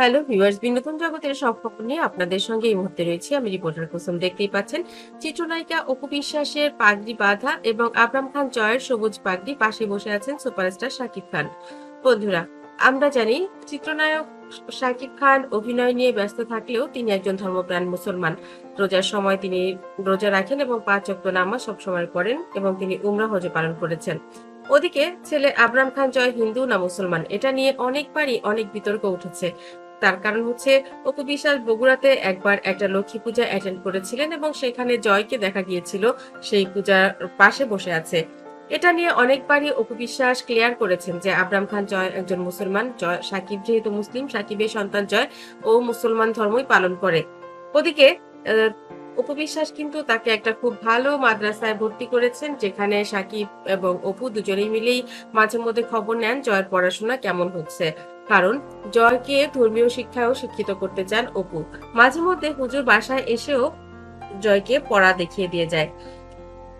Hello viewers, বিনোদন জগতের সব খবর নিয়ে আপনাদের সঙ্গে এই মুহূর্তে রয়েছে। আমি রিপোর্টার কুসুম, দেখতেই পাচ্ছেন। চিত্রনায়িকা অপু বিশ্বাসের পাগড়ি বাঁধা এবং আবরাম খান জয়ের সবুজ পাগড়ি পাশে বসে আছেন সুপারস্টার শাকিব খান। বন্ধুরা, আমরা জানি চিত্রনায়ক শাকিব খান অভিনয় নিয়ে ব্যস্ত থাকলেও তিনি একজন ধর্মপ্রাণ মুসলমান। রোজার সময় তিনি রোজা রাখেন এবং পাঁচ অক্ট নামাজ সবসময় করেন এবং তিনি উমরা হজে পালন করেছেন। ওদিকে ছেলে আবরাম খান জয় হিন্দু না মুসলমান? এটা নিয়ে অনেকবারই অনেক বিতর্ক উঠেছে। তার কারণ হচ্ছে, অপু বিশ্বাস বগুড়াতে একবার একটা লক্ষ্মী পূজা অ্যাটেন্ড করেছিলেন এবং সেখানে জয়কে দেখা গিয়েছিল, সেই পূজার পাশে বসে আছে। এটা নিয়ে অনেকবারই অপু বিশ্বাস ক্লিয়ার করেছেন যে আবরাম খান জয় একজন মুসলমান, জয় সাকিব যেহেতু মুসলিম, সাকিবের সন্তান জয় ও মুসলমান ধর্মই পালন করে। ওদিকে অপু বিশ্বাস কিন্তু তাকে একটা খুব ভালো মাদ্রাসায় ভর্তি করেছেন, যেখানে সাকিব এবং অপু দুজনেই মিলেই মাঝে মধ্যে খবর নেন জয়ের পড়াশোনা কেমন হচ্ছে। কারণ জয়কে ধর্মীয় শিক্ষায়ও শিক্ষিত করতে চান অপু। মাঝে মধ্যে হুজুর বাসায় এসেও জয়কে পড়া দেখিয়ে দিয়ে যায়।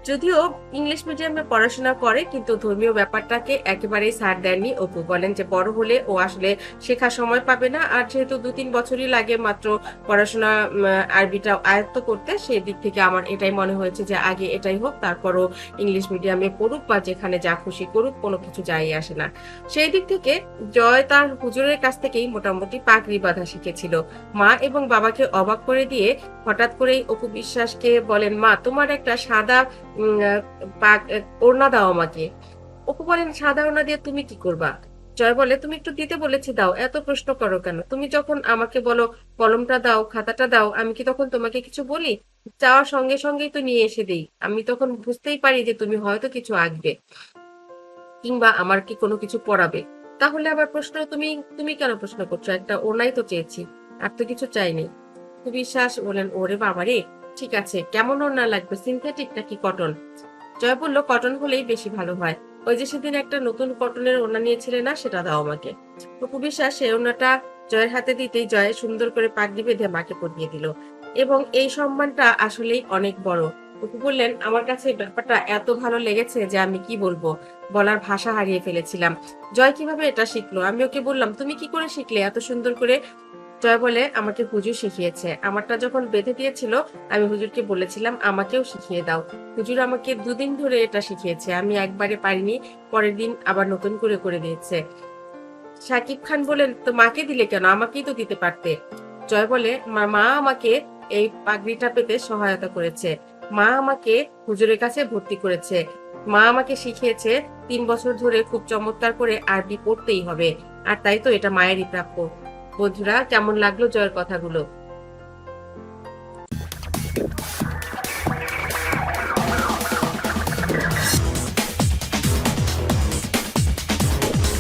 যদিও ইংলিশ মিডিয়ামে পড়াশোনা করে, কিন্তু ধর্মীয় ব্যাপারটাকে একেবারেই ছাড় দেননি অপু। বলেন যে বড় হলে ও আসলে শেখার সময় পাবে না, আর যেহেতু দু তিন বছরই লাগে মাত্র পড়াশোনা আরবিটা আয়ত্ত করতে সেই দিক থেকে আমার এটাই মনে হয়েছে যে আগে এটাই হোক, তারপরও ইংলিশ মিডিয়ামে পড়ুক বা যেখানে যা খুশি করুক, কোনো কিছু যাই আসে না। সেই দিক থেকে জয় তার হুজুরের কাছ থেকেই মোটামুটি পাগড়ি বাঁধা শিখেছিল। মা এবং বাবাকে অবাক করে দিয়ে হঠাৎ করেই অপু বিশ্বাসকে বলেন, মা, তোমার একটা সাদা ওড়না দাও আমাকে। অপু বলেন, সাদা ওড়না দিয়ে তুমি কি করবা? জয় বলে, তুমি একটু দিতে বলেছি, দাও। এত প্রশ্ন করো কেন? তুমি যখন আমাকে বলো, কলমটা দাও, খাতাটা দাও, আমি কি তখন তোমাকে কিছু বলি? চাওয়ার সঙ্গে সঙ্গেই তো নিয়ে এসে দেই। আমি তখন বুঝতেই পারি যে তুমি হয়তো কিছু আঁকবে কিংবা আমার কি কোনো কিছু পড়াবে। তাহলে আবার প্রশ্ন, তুমি তুমি কেন প্রশ্ন করছ? একটা ওনাই তো চেয়েছি, আর তো কিছু চাইনি বিশ্বাস বলেন, ওরে বাবারে! ঠিক আছে। কেমন ওড়না লাগবে? সিনথেটিক নাকি কটন জয় বলল কটন হলেই বেশি ভালো হয়। ওই যে সেদিন একটা নতুন কটনের ওড়না নিয়েছিলে না, সেটা দাও আমাকে। অপু বিশ্বাস সেই ওড়নাটা জয়ের হাতে দিতেই জয় সুন্দর করে পাগড়ি বেঁধে মাকে পরিয়ে দিল। এবং এই সম্মানটা আসলেই অনেক বড়। অপু বললেন, আমার কাছে ব্যাপারটা এত ভালো লেগেছে যে আমি কি বলব? বলার ভাষা হারিয়ে ফেলেছিলাম। জয় কীভাবে এটা শিখলো? আমি ওকে বললাম, তুমি কি করে শিখলে এত সুন্দর করে জয় বলে আমাকে হুজুর শিখিয়েছে। আমারটা যখন বেঁধে দিয়েছিল, আমি হুজুরকে বলেছিলাম, আমাকেও শিখিয়ে দাও। হুজুর আমাকে দুদিন ধরে এটা শিখিয়েছে। আমি একবারে পারিনি, পরের দিন আবার নতুন করে করে দিয়েছে। সাকিব খান বলেন, তো মাকে দিলে কেন? আমাকেই তো দিতে পারতে। জয় বলে, "মা- মা আমাকে এই পাগড়িটা পেতে সহায়তা করেছে। মা আমাকে হুজুরের কাছে ভর্তি করেছে। মা আমাকে শিখিয়েছে, তিন বছর ধরে খুব চমৎকার করে আরবি পড়তেই হবে। আর তাই তো এটা মায়েরই প্রাপ্য। বন্ধুরা কেমন লাগল জয়ের কথাগুলো?